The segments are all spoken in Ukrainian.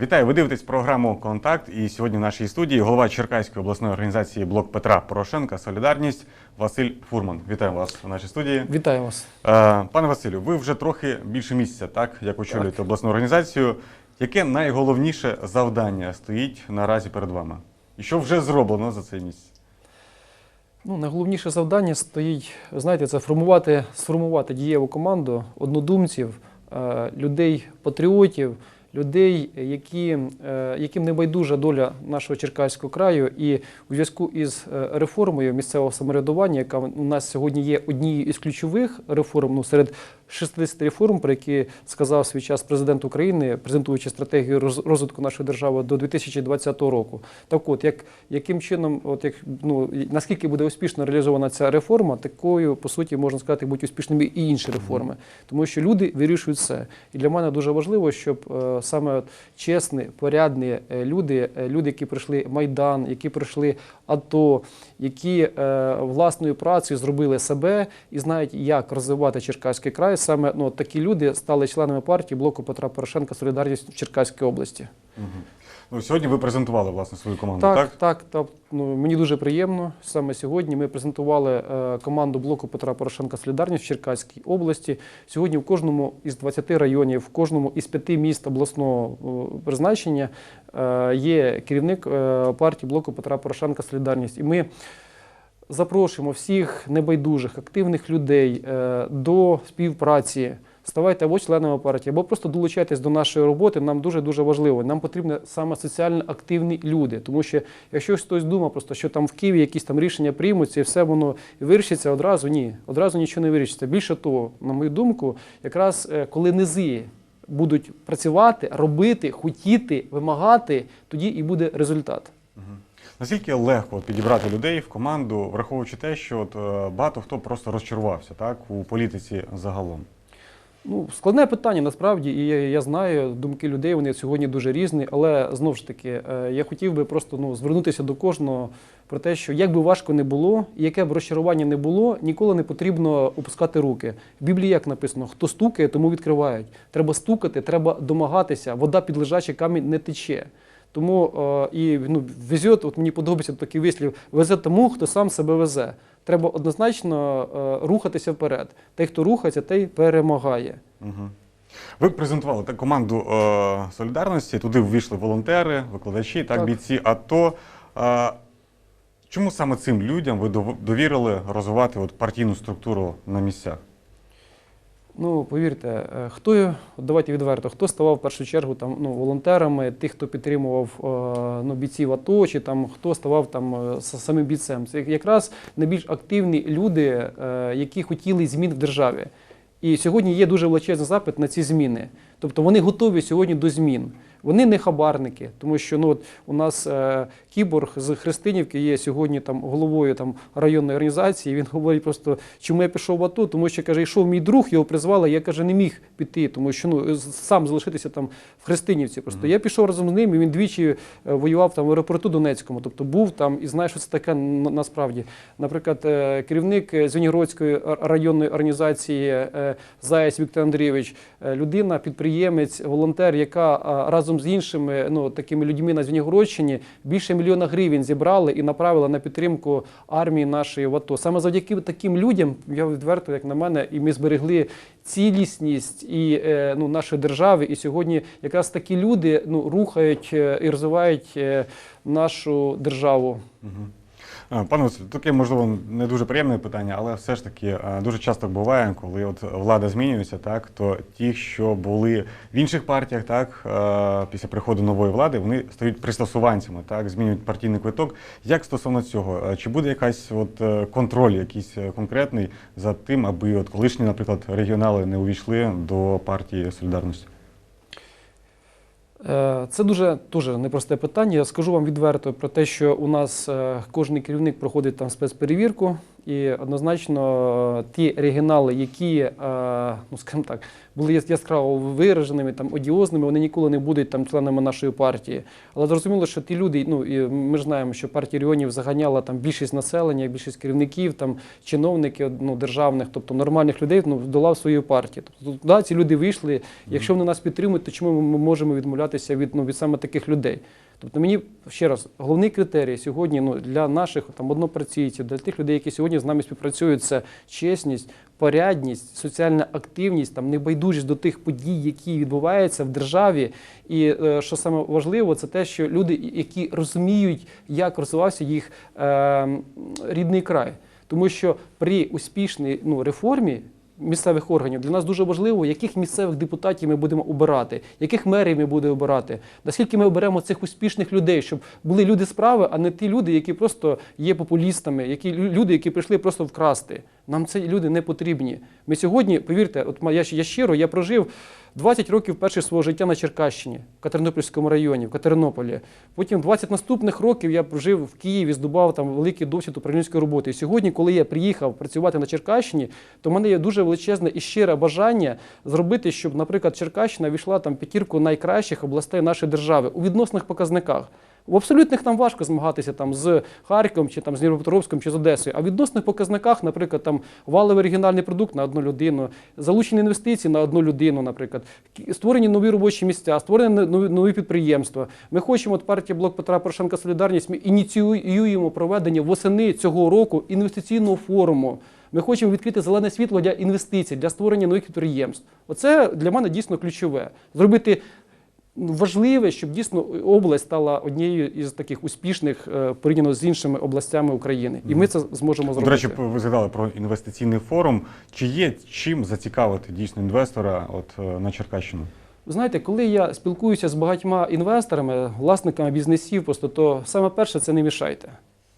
Вітаю, ви дивитесь програму Контакт. І сьогодні в нашій студії голова Черкаської обласної організації Блок Петра Порошенка Солідарність Василь Фурман. Вітаю вас у нашій студії. Вітаю вас. Е, Пане Василю, ви вже трохи більше місяця, так як очолюєте обласну організацію. Яке найголовніше завдання стоїть наразі перед вами? І що вже зроблено за цей місяць? Ну, найголовніше завдання стоїть, знаєте, це формувати, сформувати дієву команду однодумців, е, людей, патріотів, людей, які, е, яким не байдужа доля нашого Черкаського краю. І у зв'язку із е, реформою місцевого самоврядування, яка у нас сьогодні є однією із ключових реформ, ну, серед 60 реформ, про які сказав свій час президент України, презентуючи стратегію роз- розвитку нашої держави до 2020 року. Так от, як, яким чином, от як, ну, наскільки буде успішно реалізована ця реформа, такою, по суті, можна сказати, будуть успішними і інші реформи. Тому що люди вирішують все. І для мене дуже важливо, щоб е, саме чесні, порядні е, люди, е, люди, які пройшли Майдан, які пройшли АТО, які е, власною працею зробили себе і знають, як розвивати Черкаський край. Саме ну, такі люди стали членами партії блоку Петра Порошенка Солідарність в Черкаській області. Ну, сьогодні ви презентували власне свою команду, Так, так? так, так. Ну, мені дуже приємно. Саме сьогодні ми презентували е, команду блоку Петра Порошенка Солідарність в Черкаській області. Сьогодні в кожному із 20 районів, в кожному із п'яти міст обласного е, призначення е, є керівник е, партії блоку Петра Порошенка Солідарність. І ми запрошуємо всіх небайдужих, активних людей е, до співпраці. Ставайте або членами партії, або просто долучайтесь до нашої роботи. Нам дуже дуже важливо. Нам потрібні саме соціально активні люди. Тому що якщо хтось думає, просто що там в Києві якісь там рішення приймуться і все воно вирішиться одразу, ні, одразу нічого не вирішиться. Більше того, на мою думку, якраз е, коли низи будуть працювати, робити, хотіти, вимагати, тоді і буде результат. Наскільки легко підібрати людей в команду, враховуючи те, що от, е, багато хто просто розчарувався так, у політиці загалом? Ну, складне питання насправді, і я, я знаю, думки людей вони сьогодні дуже різні, але знову ж таки, е, я хотів би просто ну, звернутися до кожного про те, що як би важко не було, яке б розчарування не було, ніколи не потрібно опускати руки. В Біблії як написано, хто стукає, тому відкривають. Треба стукати, треба домагатися, вода під лежачий камінь не тече. Тому е, і ну, везе, от мені подобається такий вислів, везе тому, хто сам себе везе. Треба однозначно е, рухатися вперед. Той, хто рухається, той перемагає. Угу. Ви презентували так, команду е, солідарності, туди ввійшли волонтери, викладачі, так, Так. бійці АТО. Е, чому саме цим людям ви дов- довірили розвивати от, партійну структуру на місцях? Ну, повірте, е, хто, от давайте відверто, хто ставав в першу чергу там, ну, волонтерами, тих, хто підтримував е, ну, бійців АТО, чи там, хто ставав там, е, самим бійцем. Це якраз найбільш активні люди, е, які хотіли змін в державі. І сьогодні є дуже величезний запит на ці зміни. Тобто вони готові сьогодні до змін. Вони не хабарники, тому що ну, от у нас е, кіборг з Христинівки є сьогодні там головою там районної організації. Він говорить просто, чому я пішов в АТО, тому що каже, йшов мій друг, його призвали. Я каже, не міг піти, тому що ну сам залишитися там в Христинівці. Просто я пішов разом з ним, і він двічі е, воював там в аеропорту Донецькому. Тобто був там і знає, що це таке на- насправді. Наприклад, е, керівник е, Звенігородської районної організації Заєць Віктор Андрійович, людина, підприємець, волонтер, яка разом з іншими ну, такими людьми на Звенігородщині більше мільйона гривень зібрали і направили на підтримку армії нашої в АТО. Саме завдяки таким людям, я відверто, як на мене, і ми зберегли цілісність і е, ну, нашої держави. І сьогодні якраз такі люди ну, рухають е, і розвивають е, нашу державу. Пане Василю, таке можливо не дуже приємне питання, але все ж таки дуже часто буває, коли от влада змінюється, так то ті, що були в інших партіях, так після приходу нової влади, вони стають пристосуванцями, так змінюють партійний квиток. Як стосовно цього, чи буде якась от е, контроль, якийсь е, конкретний за тим, аби от колишні, наприклад, регіонали не увійшли до партії солідарності? Е, Це дуже дуже непросте питання. Я скажу вам відверто про те, що у нас е, кожен керівник проходить там спецперевірку І однозначно е, ті регіонали, які, е, ну скажімо так, були яс- яскраво вираженими, там одіозними, вони ніколи не будуть там членами нашої партії. Але зрозуміло, що ті люди, ну і ми ж знаємо, що партія регіонів заганяла там більшість населення, більшість керівників, там чиновників ну, державних, тобто нормальних людей, ну долав свою партію. Тобто туди ці люди вийшли. Якщо вони нас підтримують, то чому ми можемо відмовлятися від ну від саме таких людей? Тобто мені ще раз головний критерій сьогодні ну, для наших там однопрацівців, для тих людей, які сьогодні з нами співпрацюють, це чесність, порядність, соціальна активність, там небайдужість до тих подій, які відбуваються в державі. І е, що саме важливо, це те, що люди, які розуміють, як розвивався їх е, рідний край. Тому що при успішній ну, реформі місцевих органів для нас дуже важливо, яких місцевих депутатів ми будемо обирати, яких мерів ми будемо обирати, наскільки ми оберемо цих успішних людей, щоб були люди справи, а не ті люди, які просто є популістами, які лю- люди, які прийшли просто вкрасти. Нам ці люди не потрібні. Ми сьогодні, повірте, от я, я щиро, я прожив 20 років перше свого життя на Черкащині, в Катеринопільському районі, в Катеринополі. Потім 20 наступних років я прожив в Києві, здобував там великий досвід управлінської роботи. І сьогодні, коли я приїхав працювати на Черкащині, то в мене є дуже величезне і щире бажання зробити, щоб, наприклад, Черкащина війшла там п'ятірку найкращих областей нашої держави у відносних показниках. В абсолютних нам важко змагатися там з Харковом чи там з Дніпропетровськом чи з Одесою. А в відносних показниках, наприклад, там валовий регіональний продукт на одну людину, залучені інвестиції на одну людину, наприклад, створені нові робочі місця, створені нові, нові підприємства. Ми хочемо от партія Блок Петра Порошенка Солідарність. Ми ініціюємо проведення восени цього року інвестиційного форуму. Ми хочемо відкрити зелене світло для інвестицій, для створення нових підприємств. Оце для мене дійсно ключове. Зробити важливе, щоб дійсно область стала однією із таких успішних е, порівняно з іншими областями України. І ми це зможемо До речі, ви згадали про інвестиційний форум. Чи є чим зацікавити дійсно інвестора от е, на Черкащину? Ви знаєте, коли я спілкуюся з багатьма інвесторами, власниками бізнесів, просто то саме перше це не мішайте.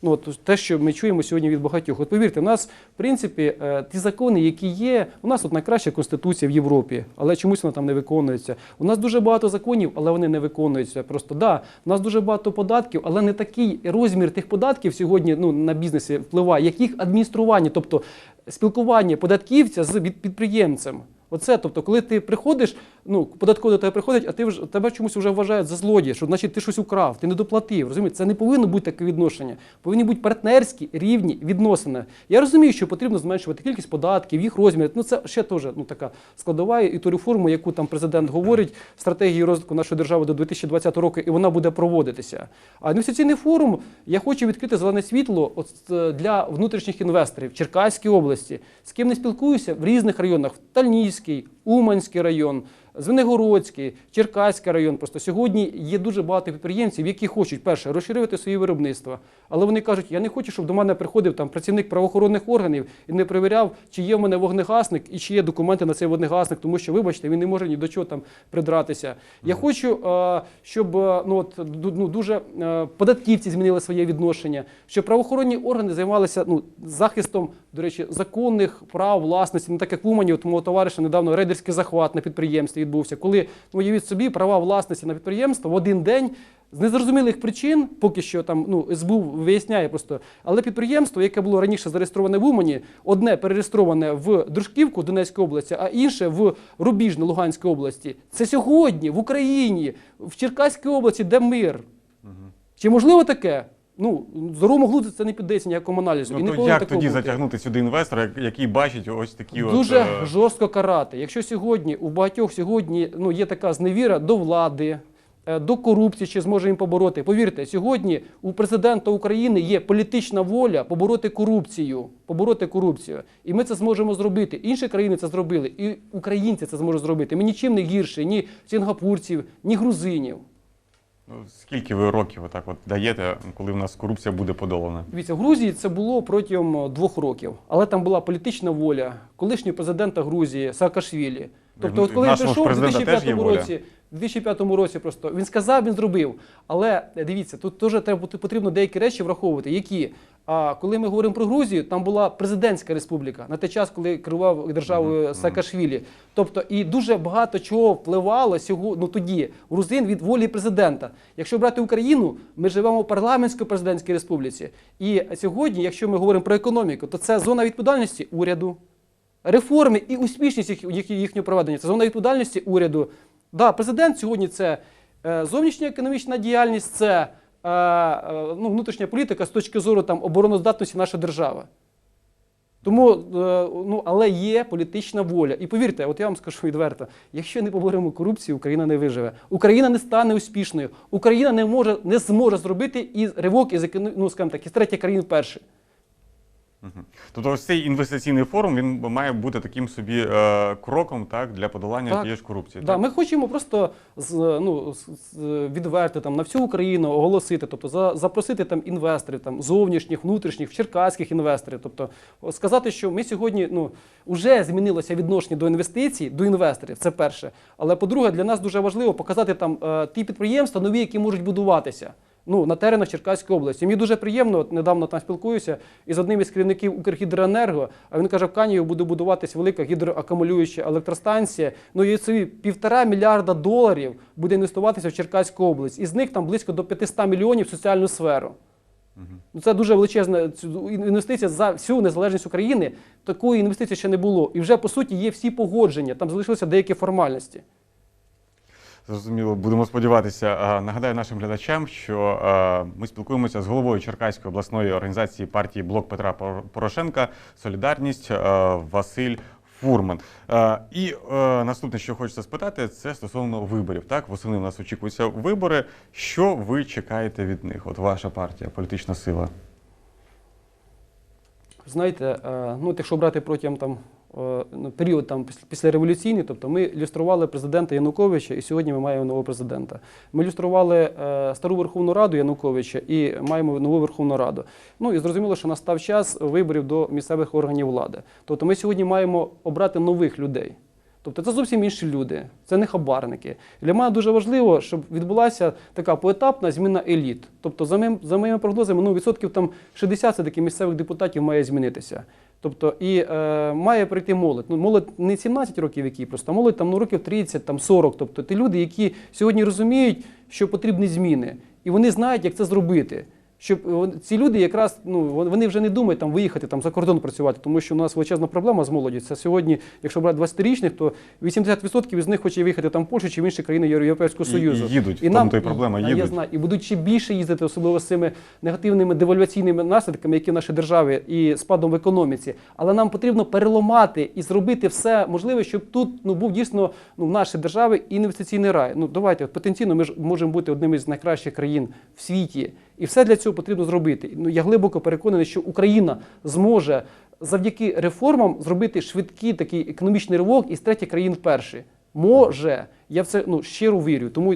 Ну, от те, що ми чуємо сьогодні від багатьох. От повірте, у нас, в принципі, е, ті закони, які є, у нас от найкраща конституція в Європі, але чомусь вона там не виконується. У нас дуже багато законів, але вони не виконуються. Просто да, у нас дуже багато податків, але не такий розмір тих податків сьогодні ну, на бізнесі впливає, як їх адміністрування, тобто спілкування податківця з підприємцем. Оце, тобто, коли ти приходиш, ну, податково до тебе приходить, а ти вже тебе чомусь вже вважають за злодія, що значить ти щось украв, ти не доплатив. Розумієте, це не повинно бути таке відношення. Повинні бути партнерські рівні відносини. Я розумію, що потрібно зменшувати кількість податків, їх розмір. Ну це ще теж ну, така складова і ту реформу, яку там президент говорить, стратегії розвитку нашої держави до 2020 року, і вона буде проводитися. А інвестиційний форум я хочу відкрити зелене світло е, для внутрішніх інвесторів в Черкаській області. З ким не спілкуюся в різних районах: в Тальнійський, Уманський район. Звенигородський, Черкаський район. Просто сьогодні є дуже багато підприємців, які хочуть перше розширювати свої виробництва. Але вони кажуть, я не хочу, щоб до мене приходив там працівник правоохоронних органів і не перевіряв, чи є в мене вогнегасник і чи є документи на цей вогнегасник, тому що, вибачте, він не може ні до чого там придратися. Я хочу, щоб ну, от, ну, дуже податківці змінили своє відношення, щоб правоохоронні органи займалися ну, захистом, до речі, законних прав власності, не так як в Умані, от мого товариша недавно рейдерський захват на підприємстві відбувся, коли ну, уявіть собі права власності на підприємство в один день. З незрозумілих причин, поки що там ну СБУ виясняє просто, але підприємство, яке було раніше зареєстроване в Умані, одне перереєстроване в Дружківку Донецької області, а інше в Рубіжне Луганській області. Це сьогодні в Україні, в Черкаській області, де мир. Чи можливо таке? Ну, здоровому глузду це не піддається ніякому аналізу. і Ну, то як тоді бути. затягнути сюди інвестора, який бачить ось такі Дуже от, е, жорстко карати. Якщо сьогодні у багатьох сьогодні ну, є така зневіра до влади, е, до корупції, чи зможе їм побороти. Повірте, сьогодні у президента України є політична воля побороти корупцію. Побороти корупцію. І ми це зможемо зробити. Інші країни це зробили, і українці це зможуть зробити. Ми нічим не гірше, ні сінгапурців, ні грузинів. Ну, скільки ви років так от даєте, коли в нас корупція буде подолана? Дивіться, в Грузії це було протягом е, двох років, але там була політична воля колишнього президента Грузії Саакашвілі. Тобто, от коли він прийшов у президента теж 2005 році, в 2005 році просто він сказав, він зробив. Але е, дивіться, тут теж треба потрібно деякі речі враховувати, які А коли ми говоримо про Грузію, там була президентська республіка на той час, коли керував державою Саакашвілі. Тобто і дуже багато чого впливало сьогодні, ну тоді грузин від волі президента. Якщо брати Україну, ми живемо в парламентсько-президентській республіці. І сьогодні, якщо ми говоримо про економіку, то це зона відповідальності уряду. Реформи і успішність їх, їх, їхнього проведення це зона відповідальності уряду. Да, президент сьогодні це е, зовнішня економічна діяльність, це ну, внутрішня політика з точки зору там, обороноздатності нашої держави. Тому, е, ну, але є політична воля. І повірте, от я вам скажу відверто: якщо не поборемо корупцію, Україна не виживе. Україна не стане успішною. Україна не може не зможе зробити і ривок із ну, скажімо так, із третіх країн вперше. Тобто ось цей інвестиційний форум він має бути таким собі е, кроком так, для подолання Так. тієї ж корупції. Да, так? ми хочемо просто з, ну, з- відверти там на всю Україну оголосити, тобто за, запросити там інвесторів, там зовнішніх, внутрішніх, черкаських інвесторів. Тобто сказати, що ми сьогодні ну вже змінилося відношення до інвестицій, до інвесторів. Це перше. Але по-друге, для нас дуже важливо показати там е, ті підприємства нові, які можуть будуватися. Ну, на теренах Черкаської області. Мені дуже приємно, от недавно там спілкуюся із одним із керівників Укргідроенерго, а він каже, в Канію буде будуватись велика гідроакумулююча електростанція. Ну і собі півтора мільярда доларів буде інвестуватися в Черкаську область. Із них там близько до 500 мільйонів в соціальну сферу. Ну, це дуже величезна інвестиція за всю незалежність України. Такої інвестиції ще не було. І вже по суті є всі погодження. Там залишилися деякі формальності. Зрозуміло, будемо сподіватися. Нагадаю нашим глядачам, що ми спілкуємося з головою Черкаської обласної організації партії Блок Петра Порошенка Солідарність Василь Фурман. І наступне, що хочеться спитати, це стосовно виборів. Так, восени у нас очікуються вибори. Що ви чекаєте від них? От ваша партія, політична сила. Знаєте, ну, якщо брати протягом там, період там, після- післяреволюційний, тобто ми ілюстрували президента Януковича, і сьогодні ми маємо нового президента. Ми ілюстрували е, стару Верховну Раду Януковича і маємо нову Верховну Раду. Ну і зрозуміло, що настав час виборів до місцевих органів влади. Тобто ми сьогодні маємо обрати нових людей. Тобто це зовсім інші люди, це не хабарники. Для мене дуже важливо, щоб відбулася така поетапна зміна еліт. Тобто, за, моїм, за моїми прогнозами, ну, відсотків там 60 все-таки місцевих депутатів має змінитися. Тобто, і е, має прийти молодь. Ну, молодь не 17 років, які просто, а молодь там, ну, років 30, там, 40. Тобто ті люди, які сьогодні розуміють, що потрібні зміни, і вони знають, як це зробити. Щоб ці люди якраз ну вони вже не думають там виїхати там за кордон працювати, тому що у нас величезна проблема з молоді. Це сьогодні, якщо брати 20-річних, то 80% із них хоче виїхати там в Польщу чи в інші країни Європейського І- і Союзу. їдуть, в тому то й проблема, і, їдуть. Я знаю, і будуть ще більше їздити, особливо з цими негативними девальваційними наслідками, які в нашій державі і спадом в економіці. Але нам потрібно переламати і зробити все можливе, щоб тут ну був дійсно ну в нашій державі інвестиційний рай. Ну давайте от, потенційно ми ж можемо бути одним із найкращих країн в світі, і все для цього потрібно зробити. Ну я глибоко переконаний, що Україна зможе завдяки реформам зробити швидкий такий економічний ривок із третіх країн вперше. Може, я в це ну щиро вірю. Тому,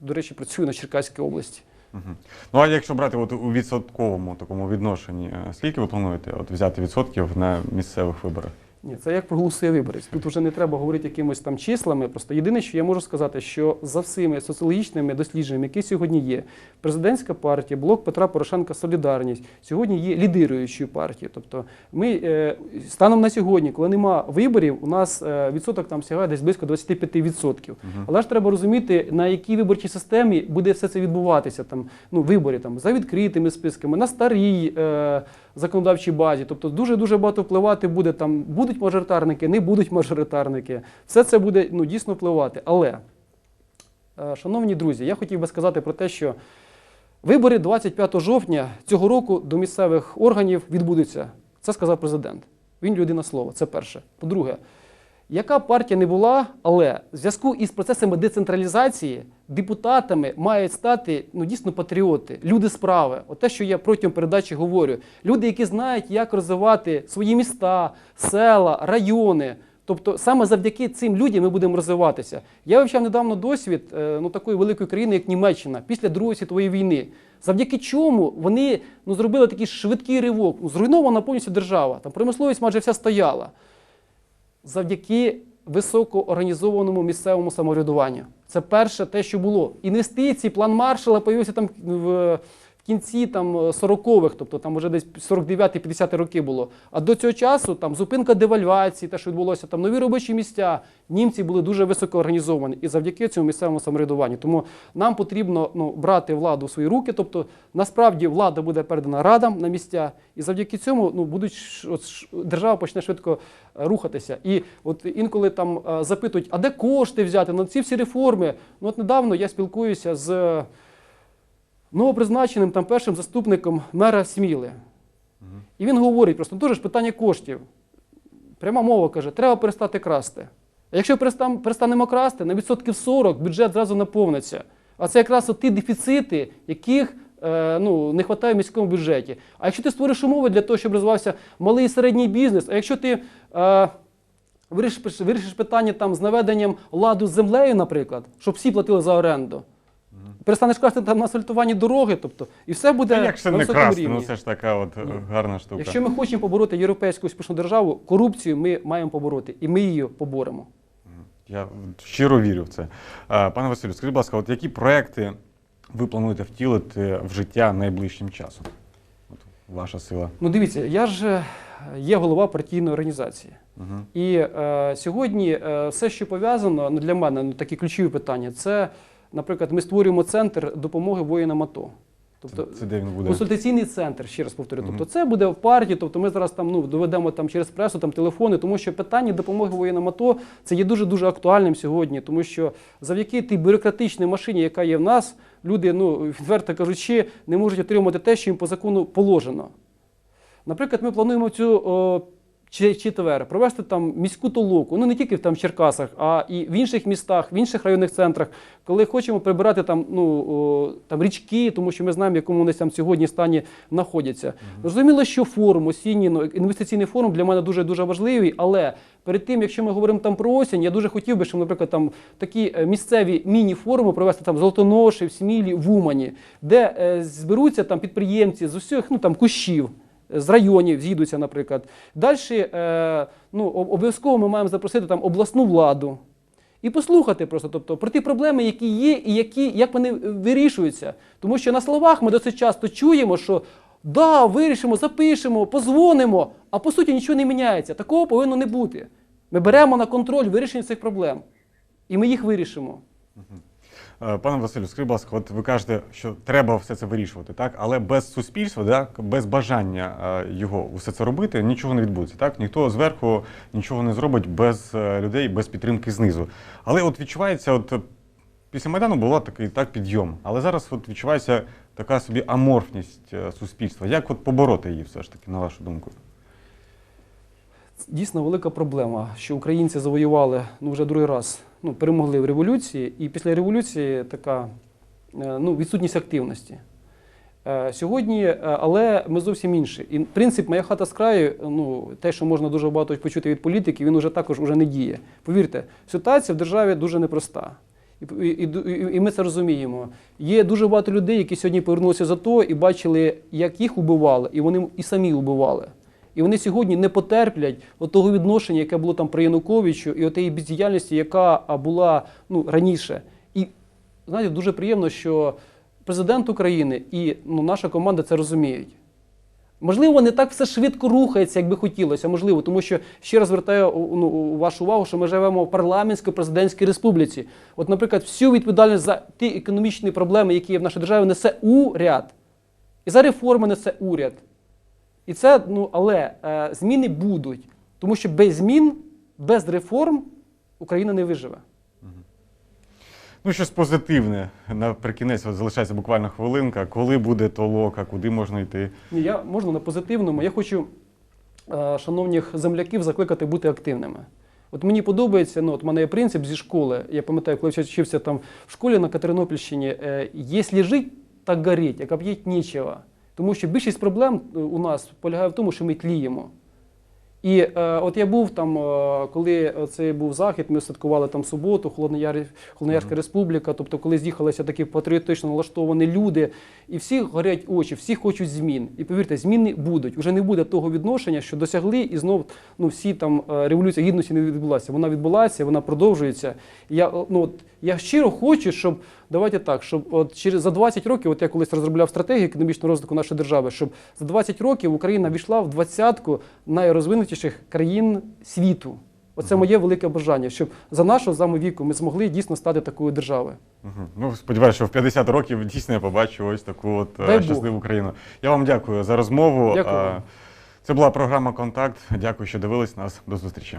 до речі, працюю на Черкаській області. Мгм. Ну а якщо брати от у відсотковому такому відношенні, е, скільки ви плануєте от взяти відсотків на місцевих виборах? Ні, це як проголосує виборець. Тут вже не треба говорити якимось там числами. Просто єдине, що я можу сказати, що за всіми соціологічними дослідженнями, які сьогодні є, президентська партія, блок Петра Порошенка Солідарність сьогодні є лідируючою партією. Тобто, ми е, станом на сьогодні, коли нема виборів, у нас е, відсоток там сягає десь близько 25%. Але ж треба розуміти, на якій виборчій системі буде все це відбуватися. Там ну вибори там за відкритими списками, на старій е, законодавчій базі. Тобто дуже дуже багато впливати буде там. Будуть мажоритарники, не будуть мажоритарники. Все це буде ну дійсно впливати. Але, е, шановні друзі, я хотів би сказати про те, що вибори 25 жовтня цього року до місцевих органів відбудуться. Це сказав президент. Він людина слова. Це перше. По-друге, яка партія не була, але в зв'язку із процесами децентралізації депутатами мають стати ну дійсно патріоти, люди справи. От те, що я протягом передачі говорю, люди, які знають, як розвивати свої міста, села, райони. Тобто саме завдяки цим людям ми будемо розвиватися. Я вивчав недавно досвід е, ну, такої великої країни, як Німеччина, після Другої світової війни. Завдяки чому вони ну, зробили такий швидкий ривок. Ну, зруйнована повністю держава. Там промисловість майже вся стояла завдяки високоорганізованому місцевому самоврядуванню. Це перше те, що було. Інвестиції, план маршала появився там в, кінці там 40-х, тобто там вже десь 49-50 роки було. А до цього часу там зупинка девальвації, те, що відбулося, там нові робочі місця. Німці були дуже високо організовані і завдяки цьому місцевому самоврядуванню. Тому нам потрібно ну, брати владу в свої руки. Тобто, насправді влада буде передана радам на місця, і завдяки цьому ну, будуть от, держава почне швидко е, рухатися. І от інколи там е, запитують, а де кошти взяти на ці всі реформи? Ну от недавно я спілкуюся з е, новопризначеним там першим заступником мера Сміли. І він говорить просто, дуже ж питання коштів. Пряма мова каже, треба перестати красти. А якщо перестанемо красти, на відсотків 40 бюджет зразу наповниться. А це якраз от ті дефіцити, яких е, ну, не вистачає в міському бюджеті. А якщо ти створиш умови для того, щоб розвивався малий і середній бізнес, а якщо ти е, вирішиш, вирішиш питання там, з наведенням ладу з землею, наприклад, щоб всі платили за оренду, перестанеш красти там на асфальтовані дороги, тобто, і все буде Та як ще на не красти? рівні. Ну це ж така от е, гарна штука. Якщо ми хочемо побороти європейську успішну державу, корупцію ми маємо побороти, і ми її поборемо. Я щиро вірю в це. Пане Василю, скажіть, будь ласка, от які проекти ви плануєте втілити в життя найближчим часом? От ваша сила. Ну дивіться, я ж е, є голова партійної організації. Угу. І е, сьогодні е, все, що пов'язано ну, для мене, ну, такі ключові питання, це, наприклад, ми створюємо центр допомоги воїнам АТО. Тобто Це, це де він буде? Консультаційний центр, ще раз повторю. Тобто це буде в партії, тобто ми зараз там ну, доведемо там через пресу, там телефони, тому що питання допомоги воєнним АТО це є дуже дуже актуальним сьогодні, тому що завдяки тій бюрократичній машині, яка є в нас, люди, ну відверто кажучи, не можуть отримати те, що їм по закону положено. Наприклад, ми плануємо цю о, чи- четвер провести там міську толоку, ну не тільки там в Черкасах, а і в інших містах, в інших районних центрах, коли хочемо прибирати там, ну, о, там річки, тому що ми знаємо, в якому вони там сьогодні стані знаходяться. Зрозуміло, що форум, осінній ну, інвестиційний форум для мене дуже дуже важливий, але перед тим, якщо ми говоримо там про осінь, я дуже хотів би, щоб, наприклад, там такі е, місцеві міні-форуми провести там в Золотоноші, в Смілі, в Умані, де е, зберуться там підприємці з усіх ну, там, кущів з районів з'їдуться, наприклад. Далі е, ну, обов'язково ми маємо запросити там обласну владу і послухати просто тобто, про ті проблеми, які є, і які, як вони вирішуються. Тому що на словах ми досить часто чуємо, що да, вирішимо, запишемо, позвонимо, а по суті нічого не міняється. Такого повинно не бути. Ми беремо на контроль вирішення цих проблем, і ми їх вирішимо. Е, Пане Василю, скажіть, будь ласка, от ви кажете, що треба все це вирішувати, так? Але без суспільства, так, без бажання е, його все це робити, нічого не відбудеться. Так? Ніхто зверху нічого не зробить без е, людей, без підтримки знизу. Але от відчувається, от після Майдану була такий так підйом, але зараз от відчувається така собі аморфність суспільства. Як от побороти її все ж таки, на вашу думку? дійсно велика проблема, що українці завоювали ну, вже другий раз, ну, перемогли в революції, і після революції така е, ну, відсутність активності. Е, Сьогодні, е, але ми зовсім інші. І принцип моя хата з краю, ну те, що можна дуже багато почути від політики, він уже також уже не діє. Повірте, ситуація в державі дуже непроста. І, і, і, і ми це розуміємо. Є дуже багато людей, які сьогодні повернулися за то і бачили, як їх убивали, і вони і самі убивали. І вони сьогодні не потерплять от того відношення, яке було там при Януковичу, і отієї бездіяльності, яка була ну, раніше. І знаєте, дуже приємно, що президент України і ну, наша команда це розуміють. Можливо, не так все швидко рухається, як би хотілося, можливо, тому що ще раз звертаю ну, вашу увагу, що ми живемо в парламентсько-президентській республіці. От, наприклад, всю відповідальність за ті економічні проблеми, які є в нашій державі, несе уряд. І за реформи несе уряд. І це, ну, але е, зміни будуть, тому що без змін, без реформ Україна не виживе. Ну, щось позитивне наприкінець, от залишається буквально хвилинка. Коли буде толока, куди можна йти? Ні, я можна на позитивному. Я хочу е, шановних земляків закликати бути активними. От мені подобається, ну от в мене є принцип зі школи. Я пам'ятаю, коли я вчився там в школі на Катеринопільщині, е, якщо жить, так горіть, як об'їть нічого. Тому що більшість проблем е, у нас полягає в тому, що ми тліємо. І е, от я був там, е, коли це був захід, ми святкували там суботу, Холоднояр, Холодноярська республіка. Тобто, коли з'їхалися такі патріотично налаштовані люди, і всі горять очі, всі хочуть змін. І повірте, зміни будуть. Уже не буде того відношення, що досягли, і знов ну всі там е, революція гідності не відбулася. Вона відбулася, вона продовжується. Я ну от я щиро хочу, щоб давайте так, щоб от через за 20 років, от я колись розробляв стратегію економічного розвитку нашої держави, щоб за 20 років Україна війшла в двадцятку найрозвинутіших країн світу. Оце моє велике бажання, щоб за нашого з вами віку ми змогли дійсно стати такою державою. Мгм. Ну, сподіваюся, що в 50 років дійсно я побачу ось таку от е, Дай Бог. щасливу країну. Я вам дякую за розмову. Дякую Е. Це була програма Контакт. Дякую, що дивились нас. До зустрічі.